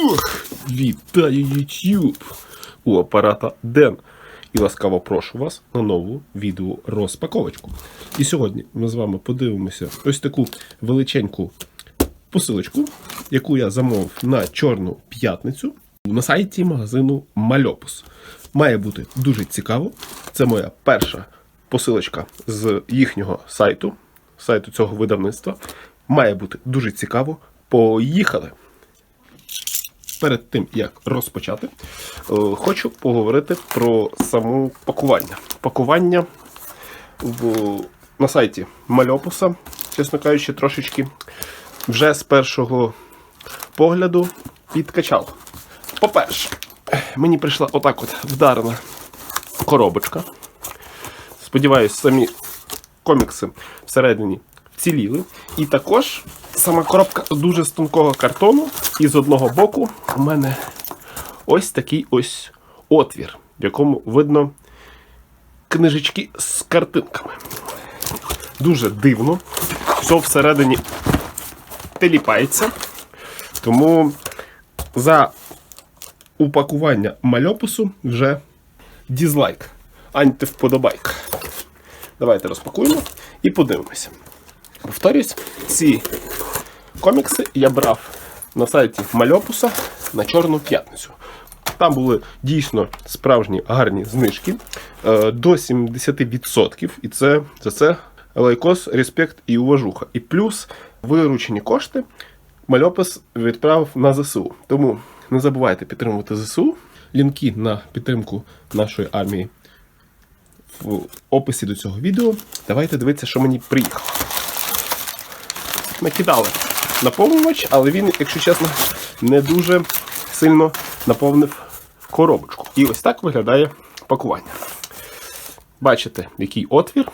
Ух, вітаю YouTube! У апарата Ден. І ласкаво прошу вас на нову відео розпаковочку. І сьогодні ми з вами подивимося ось таку величеньку посилочку, яку я замовив на Чорну п'ятницю на сайті магазину Мальопус. Має бути дуже цікаво. Це моя перша посилочка з їхнього сайту, сайту цього видавництва. Має бути дуже цікаво. Поїхали! Перед тим як розпочати, е, хочу поговорити про саму пакування. Пакування в, на сайті Мальопуса, чесно кажучи, трошечки вже з першого погляду підкачав. По-перше, мені прийшла отак от вдарена коробочка. Сподіваюсь, самі комікси всередині вціліли. І також сама коробка дуже з тонкого картону, і з одного боку у мене ось такий ось отвір, в якому видно книжечки з картинками. Дуже дивно. Все всередині теліпається. Тому за упакування мальопису вже дізлайк, антивподобайк. Давайте розпакуємо і подивимося. Повторюсь, ці комікси я брав на сайті Мальопуса на Чорну п'ятницю. Там були дійсно справжні гарні знижки е, до 70%. І це за це лайкос, респект і уважуха. І плюс виручені кошти Мальопис відправив на ЗСУ. Тому не забувайте підтримувати ЗСУ. Лінки на підтримку нашої армії в описі до цього відео. Давайте дивитися, що мені приїхало. Накидали наповнювач, але він, якщо чесно, не дуже сильно наповнив коробочку. І ось так виглядає пакування. Бачите, який отвір.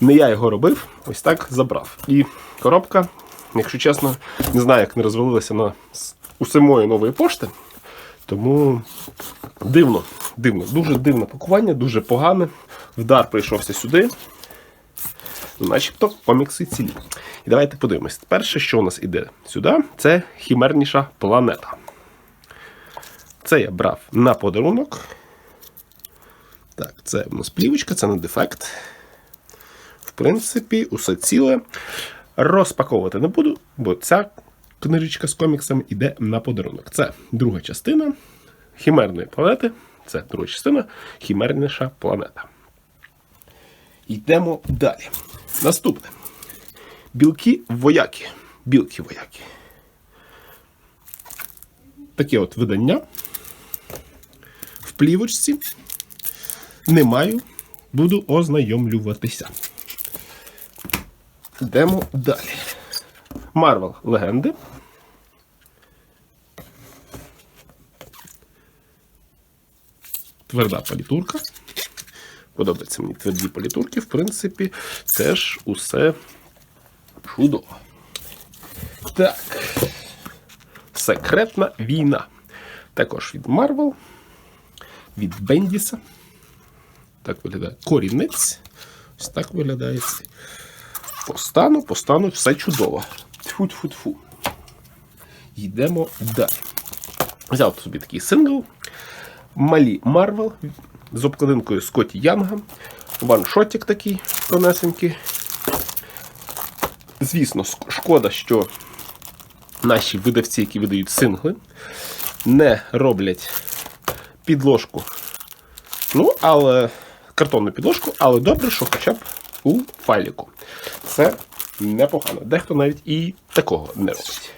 Не я його робив, ось так забрав. І коробка, якщо чесно, не знаю, як не розвалилася на у самої нової пошти. Тому дивно, дивно, дуже дивне пакування, дуже погане. Вдар прийшовся сюди. Начебто комікси цілі. І давайте подивимось. Перше, що у нас іде сюди, це хімерніша планета. Це я брав на подарунок. Так, це у нас плівочка, це не дефект. В принципі, усе ціле. Розпаковувати не буду, бо ця книжечка з коміксами йде на подарунок. Це друга частина хімерної планети. Це друга частина хімерніша планета. Йдемо далі. Наступне. Білки вояки. Білки вояки. Таке от видання. В плівочці. Не маю. Буду ознайомлюватися. Йдемо далі. Марвел Легенди. Тверда палітурка. Подобаються мені тверді політурки, в принципі, теж усе чудово. Так. Секретна війна. Також від Марвел, від Бендіса. Так виглядає корінець. Ось так виглядає. Постану, постану, все чудово. Тьфу-тьфу-тьфу. Йдемо далі. Взяв собі такий сингл. Малі Марвел з обкладинкою Скотті Янга. Ваншотик такий тонесенький. Звісно, шкода, що наші видавці, які видають сингли, не роблять підложку. Ну, але картонну підложку, але добре, що хоча б у файліку. Це непогано. Дехто навіть і такого не робить.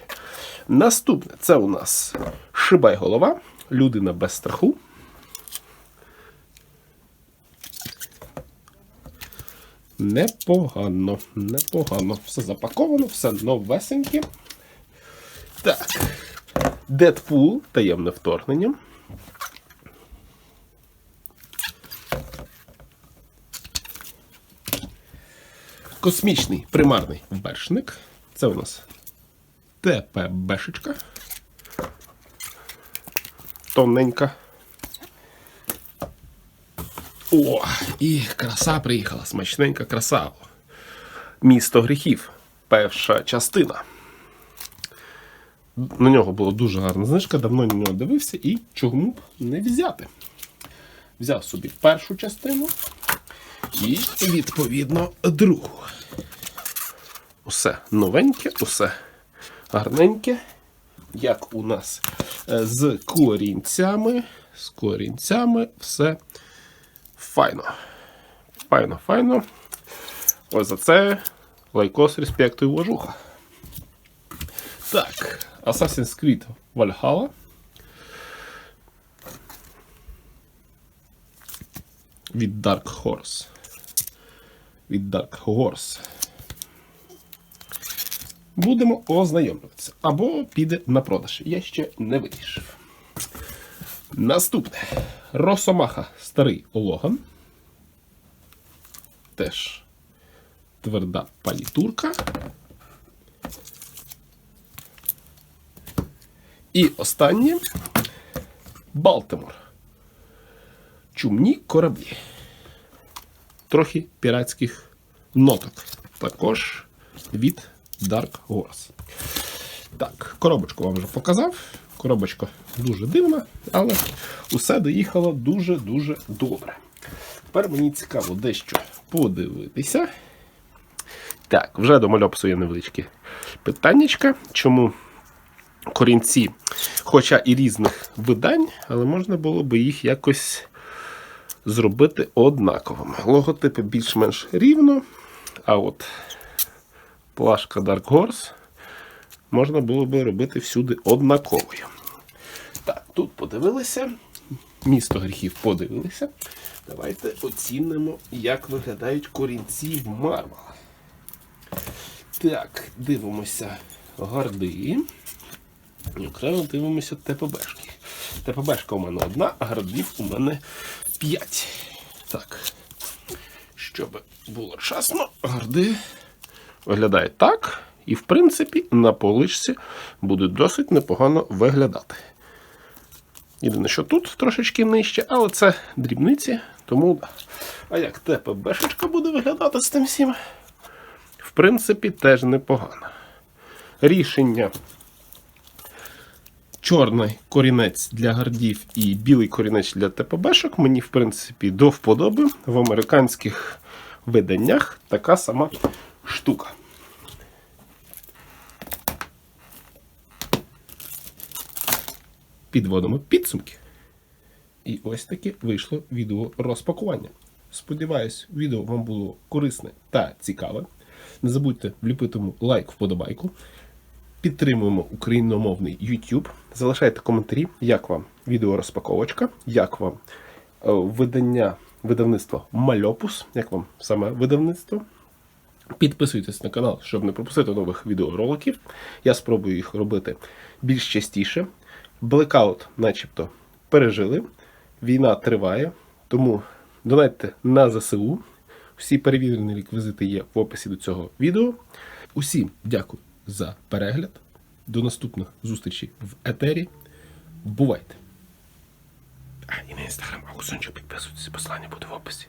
Наступне це у нас Шибай голова, людина без страху. Непогано, непогано. Все запаковано, все новесеньке. Так. Дедпул, таємне вторгнення. Космічний примарний вершник. Це у нас ТПБшечка. Тоненька. О, і краса приїхала, смачненька краса. Місто гріхів. Перша частина. на нього була дуже гарна знижка, давно на нього дивився і чому б не взяти. Взяв собі першу частину і, відповідно, другу. Усе новеньке, усе гарненьке, як у нас е, з корінцями. З корінцями все файно. Файно, файно. Ось за це лайкос, респект і уважуха. Так, Assassin's Creed Valhalla. Від Dark Horse. Від Dark Horse. Будемо ознайомлюватися. Або піде на продаж. Я ще не вирішив. Наступне. Росомаха Старий Логан. Теж тверда палітурка. І останнє Балтимор. Чумні кораблі. Трохи піратських ноток. Також від Dark Horse. Так, коробочку вам вже показав. Коробочка дуже дивна, але усе доїхало дуже-дуже добре. Тепер мені цікаво дещо подивитися. Так, вже до мальопсу є питаннячка. Чому корінці, хоча і різних видань, але можна було би їх якось зробити однаковими. Логотипи більш-менш рівно, а от плашка Dark Horse можна було би робити всюди однаковою. Так, тут подивилися. Місто гріхів подивилися. Давайте оцінимо, як виглядають корінці в Марвел. Так, дивимося гарди. І окремо дивимося ТПБшки. ТПБшка у мене одна, а гардів у мене 5. Так. Щоб було чесно, гарди виглядають так. І, в принципі, на поличці будуть досить непогано виглядати. Єдине, що тут трошечки нижче, але це дрібниці, тому да. А як ТПБшечка буде виглядати з тим всім? В принципі, теж непогано. Рішення чорний корінець для гардів і білий корінець для ТПБшок мені, в принципі, до вподоби. В американських виданнях така сама штука. Підводимо підсумки. І ось таке вийшло відео розпакування. Сподіваюсь, відео вам було корисне та цікаве. Не забудьте вліпити йому лайк вподобайку. Підтримуємо україномовний YouTube. Залишайте коментарі, як вам відеорозпаковочка, як вам е, видання видавництва Мальопус, як вам саме видавництво. Підписуйтесь на канал, щоб не пропустити нових відеороликів. Я спробую їх робити більш частіше. Блекаут, начебто, пережили. Війна триває, тому донайте на ЗСУ. Всі перевірені реквізити є в описі до цього відео. Усім дякую за перегляд. До наступних зустрічей в етері. Бувайте! А, і на інстаграм Ауксончик підписуйтесь, посилання буде в описі.